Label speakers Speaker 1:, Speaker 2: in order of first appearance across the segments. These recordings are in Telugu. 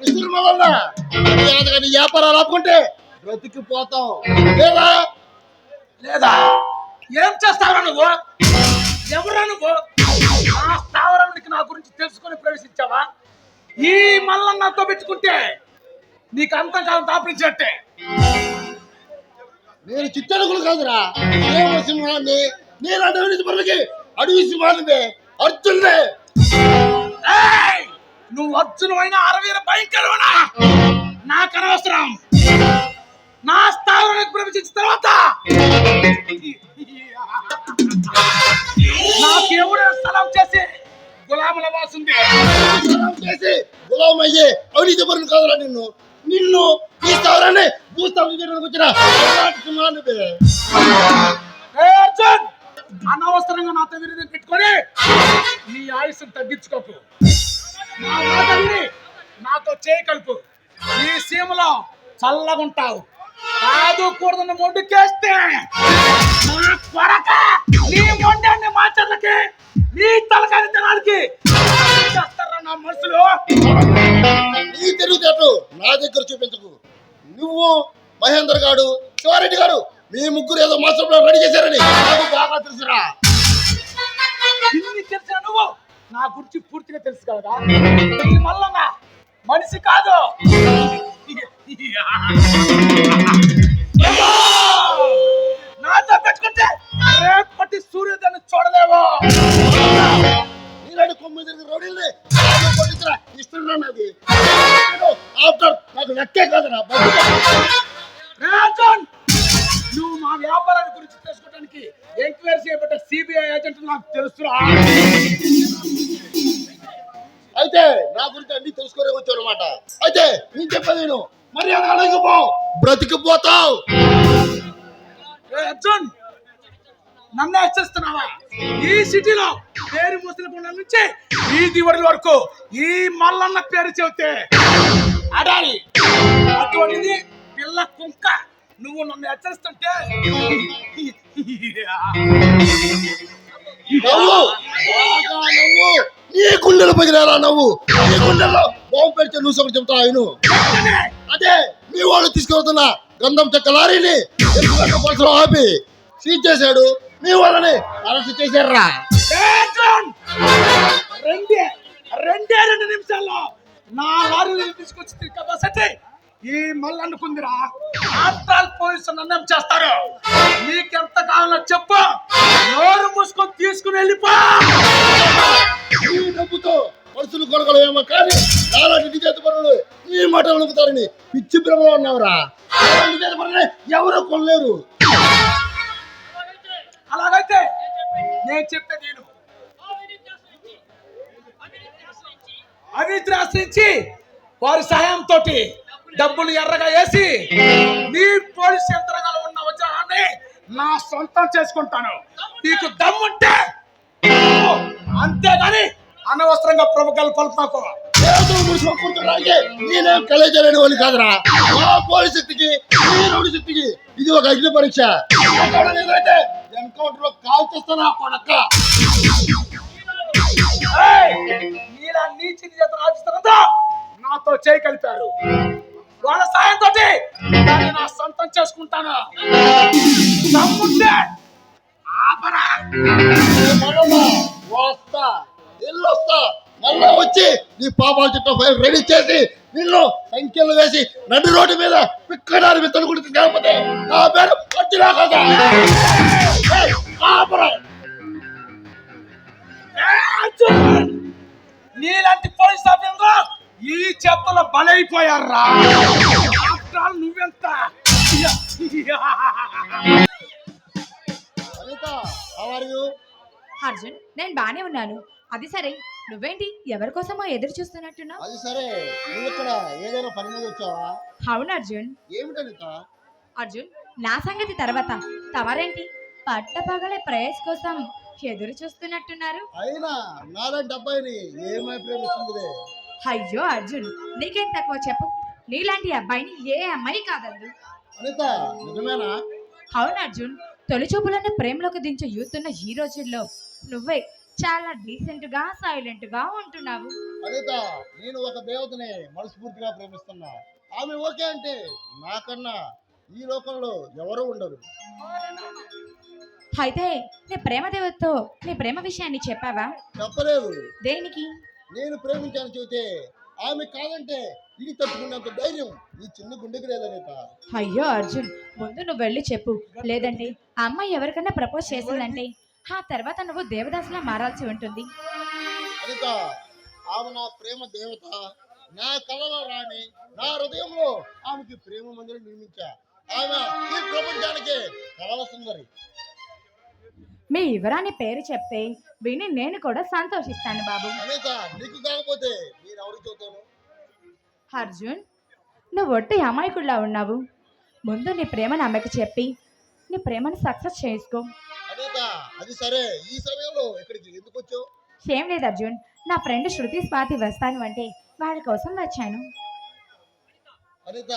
Speaker 1: విసురుమ వ్యాపారాలు ఆపుకుంటే బ్రతికిపోతావు. లేదా?
Speaker 2: లేదా? ఏం చేస్తావురా నువ్వు? ఎవరా నువ్వు? ఆ స్థావరానికి నా గురించి తెలుసుకొని ప్రవేశించావా? ఈ మల్లన్నతో పెట్టుకుంటే నీకు అంతకాలం కాలం
Speaker 1: నేను చిత్తడుగులు కాదురా. నేను సింహాన్ని నేను అడవి పనులకి అడవి సింహాన్ని అర్జున్నే!
Speaker 2: ఏయ్! నువ్వు అర్జునమైన అరవీర భయంకరమనా నాకు అనవసరం నా స్థావరానికి ప్రవేశించిన తర్వాత! నాకు ఎవరు స్థలం చేసి గులాముల వాసుంది.
Speaker 1: చేసి గులాం అయ్యే అవినీతి పనులు కాదురా నిన్ను. నిన్ను ఈ స్థావరాన్ని భూస్థాపన చేయడానికి వచ్చిన
Speaker 2: అర్జున్! అనవసరంగా నాతో విరుద్ధం పెట్టుకొని నీ ఆయుస్సును తగ్గించుకోకు. నా మాట నాతో చేయి నీ ఈ సీమలో చల్లగుంటావు. కాదు కూడదని మొండుకేస్తే. నా కొరక నీ మొండాన్ని మాచర్లకి నీ తలకాయ తినడానికి చేస్తారా నా మనసులో?
Speaker 1: నీ తెలివితేటలు నా దగ్గర చూపించకు. నువ్వు మహేందర్ గారు శివారెడ్డి గారు మీ ముగ్గురు ఏదో మాసంలో రెడీ చేశారని. నాకు బాగా తెలుసురా.
Speaker 2: ఇన్ని తెలిసిన నువ్వు నా గురించి పూర్తిగా తెలుసు కదా. ఈ మల్లన్న మనిషి కాదు! నాతో పెట్టుకుంటే రేపటి సూర్యోదయాన్ని చూడలేవో.
Speaker 1: నీలాంటి కొమ్మిది తిరిగి రౌడీల్ని కొట్టించరా. ఇస్తున్నాను అది ఆఫ్టర్ నాకు లెక్కే కాదురా.
Speaker 2: వ్యాపారాల గురించి తెలుసుకోవడానికి ఎంక్వైరీ చేయబడ్డ సిబిఐ ఏజెంట్ నాకు తెలుసురా.
Speaker 1: అయితే నా గురించి అన్ని తెలుసుకునే వచ్చావు అనమాట అయితే నేను చెప్పేది నేను మర్యాద అడగపో బ్రతికిపోతావు.
Speaker 2: అర్జున్ నన్ను హెచ్చరిస్తున్నావా? ఈ సిటీలో పేరు ముసలికొండ నుంచి ఈ దివడి వరకు ఈ మల్లన్న పేరు చెబితే. అడాలి అటువంటిది పిల్ల కుంక. నువ్వు నన్ను హెచ్చరిస్తుంటే
Speaker 1: నవ్వు! నవ్వు! నీ గుండెలు పగిలేరా నవ్వు? నీ గుండెల్లో బాంబు పెడితే నువ్వు ఒకటి చెప్తావు ఆయన అదే మీ వాళ్ళు తీసుకెళ్తున్న గంధం చెక్క లారీని ఆపి సీజ్ చేశాడు. మీ వాళ్ళని అరెస్ట్ చేశారా
Speaker 2: తీసుకుని వెళ్ళిపో!
Speaker 1: ఈ డబ్బుతో మనుషులు కొనగలమేమో కానీ నాలాంటి నిజేత పనులు ఈ మాట వణుకుతారని పిచ్చి భ్రమలో ఉన్నావురా. నిజేత పనులని ఎవరు కొనలేరు.
Speaker 2: అలాగైతే నేను చెప్పేది నేను అవినీతిని ఆశ్రయించి వారి సహాయంతో డబ్బులు ఎర్రగా వేసి నీ పోలీస్ యంత్రాంగాలు ఉన్న వజ్రాన్ని నా సొంతం చేసుకుంటాను. నీకు దమ్ముంటే అంతేగాని అనవసరంగా ప్రముఖాలు పలుపాకు
Speaker 1: ఏదో నేనేం వాళ్ళు కాదురా. మా పోలీస్ శక్తికి ఈ శక్తికి ఇది ఒక అగ్ని పరీక్ష. ఎన్కౌంటర్లో కాల్ చేస్తానా కొడక్క?
Speaker 2: నీచి నాతో చేయి కలిపారు. వాళ్ళ సాయంతో దాన్ని నా సొంతం చేసుకుంటాను.
Speaker 1: నమ్ముంటే వస్తా ఎల్లొస్తా. మళ్ళా వచ్చి నీ పాపాల చుట్టూ ఫైల్ రెడీ చేసి నిన్ను సంఖ్యలు వేసి నడి రోడ్డు మీద పిక్కడారి విత్తలు గుడికి కాకపోతే నా పేరు వచ్చినా కదా
Speaker 2: నీలాంటి పోలీస్ ఆఫీసర్ ఈ చెత్తలు బలైపోయారా? రా నువ్వెంత?
Speaker 3: అర్జున్ నేను బానే ఉన్నాను. అది సరే నువ్వేంటి? ఎవరి కోసమో ఎదురు చూస్తున్నట్టున్నావు?
Speaker 1: అది సరే నువ్వు ఇక్కడ ఏదైనా పని మీద వచ్చావా?
Speaker 3: అవును అర్జున్. అర్జున్ నా సంగతి తర్వాత. తమరేంటి పట్టపగలే ప్రేయస్ కోసం ఎదురు చూస్తున్నట్టున్నారు.
Speaker 1: అయినా నాలాంటి అబ్బాయిని ఏమై ప్రేమిస్తుంది
Speaker 3: అయ్యో అర్జున్ నీకేం తక్కువ చెప్పు. నీలాంటి అబ్బాయిని ఏ అమ్మాయి కాదందు.
Speaker 1: అనిత నిజమేనా?
Speaker 3: అవును అర్జున్ తొలి చూపులను ప్రేమలోకి దించే యూత్ ఉన్న ఈ రోజుల్లో నువ్వే చాలా డీసెంట్గా సైలెంట్గా ఉంటున్నావు.
Speaker 1: అనిత నేను ఒక దేవతని మనస్ఫూర్తిగా ప్రేమిస్తున్నా. ఆమె ఓకే అంటే నాకన్నా ఈ లోకంలో ఎవరు ఉండరు.
Speaker 3: అయితే నీ ప్రేమ దేవతతో నీ ప్రేమ విషయాన్ని చెప్పావా?
Speaker 1: చెప్పలేదు.
Speaker 3: దేనికి?
Speaker 1: నేను ప్రేమించాను చెబితే ఆమె కాదంటే ఇది తట్టుకునేంత ధైర్యం ఈ చిన్న గుండెకి లేదనిత
Speaker 3: అయ్యో అర్జున్ ముందు నువ్వు వెళ్ళి చెప్పు. లేదంటే ఆ అమ్మాయి ఎవరికైనా ప్రపోజ్ చేసిందంటే? ఆ తర్వాత నువ్వు దేవదాసులా మారాల్సి ఉంటుంది.
Speaker 1: అనిత ఆమె నా ప్రేమ దేవత. నా కలలో రాణి నా హృదయంలో ఆమెకి ప్రేమ మందిరం నిర్మించా. ఆమె ఈ ప్రపంచానికి కలల సుందరి.
Speaker 3: మీ వివరాన్ని పేరు చెప్తే విని నేను కూడా సంతోషిస్తాను బాబు.
Speaker 1: అనిత నీకు కాకపోతే
Speaker 3: అర్జున్ నువ్వు ఒట్టి అమాయకుడిలా ఉన్నావు. ముందు నీ ప్రేమను ఆమెకు చెప్పి నీ ప్రేమను సక్సెస్ చేసుకో.
Speaker 1: అది సరే. ఈ సమయంలో ఎందుకు వచ్చావు?
Speaker 3: ఏం లేదు అర్జున్ నా ఫ్రెండ్ శృతి స్వాతి వస్తాను అంటే వాళ్ళ కోసం వచ్చాను.
Speaker 1: అనిత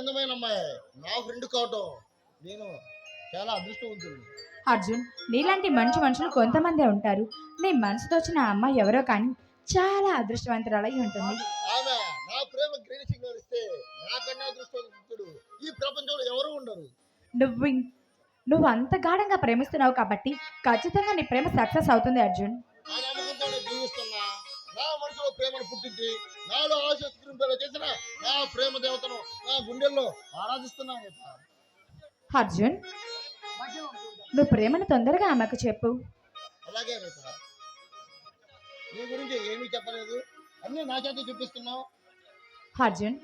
Speaker 1: అందమైన అమ్మాయి. నా ఫ్రెండ్ కావటం నేను చాలా అదృష్టవంతుడు
Speaker 3: అర్జున్ నీలాంటి మంచి మనుషులు కొంతమందే ఉంటారు. నీ మనసుతో వచ్చిన ఆ అమ్మాయి ఎవరో కానీ చాలా అదృష్టవంతురాలై ఉంటుంది.
Speaker 1: ఆమె నా ప్రేమ గ్రీన్ సిగ్నల్ ఇస్తే నాకన్నా అదృష్టవంతుడు ఈ ప్రపంచంలో ఎవరు ఉండరు.
Speaker 3: నువ్వు నువ్వు అంత గాఢంగా ప్రేమిస్తున్నావు కాబట్టి ఖచ్చితంగా నీ ప్రేమ సక్సెస్ అవుతుంది అర్జున్.
Speaker 1: ఆ నమ్మకంతో నేను జీవిస్తున్నా. నా మనసులో ప్రేమను పుట్టించి నాలో ఆశ స్ఫురింపేలా చేసిన నా ప్రేమ దేవతను నా గుండెల్లో
Speaker 3: అర్జున్ నువ్వు ప్రేమను తొందరగా ఆమెకు చెప్పు.
Speaker 1: అలాగే నీ గురించి ఏమీ చెప్పలేదు. అన్నీ నా చేత చూపిస్తున్నావు.
Speaker 3: అర్జున్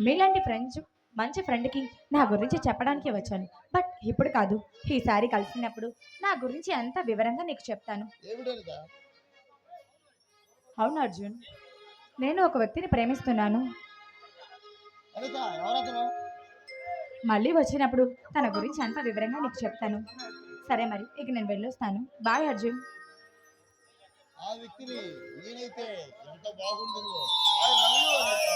Speaker 3: మీలాంటి ఫ్రెండ్స్ మంచి ఫ్రెండ్కి నా గురించి చెప్పడానికి వచ్చాను. బట్ ఇప్పుడు కాదు ఈసారి కలిసినప్పుడు నా గురించి అంత వివరంగా నీకు చెప్తాను. అవును అర్జున్ నేను ఒక వ్యక్తిని ప్రేమిస్తున్నాను. మళ్ళీ వచ్చినప్పుడు తన గురించి అంత వివరంగా నీకు చెప్తాను. సరే మరి ఇక నేను వెళ్ళొస్తాను. బాయ్ అర్జున్.
Speaker 1: ఆ వ్యక్తిని నేనైతే ఎంత బాగుంటుందో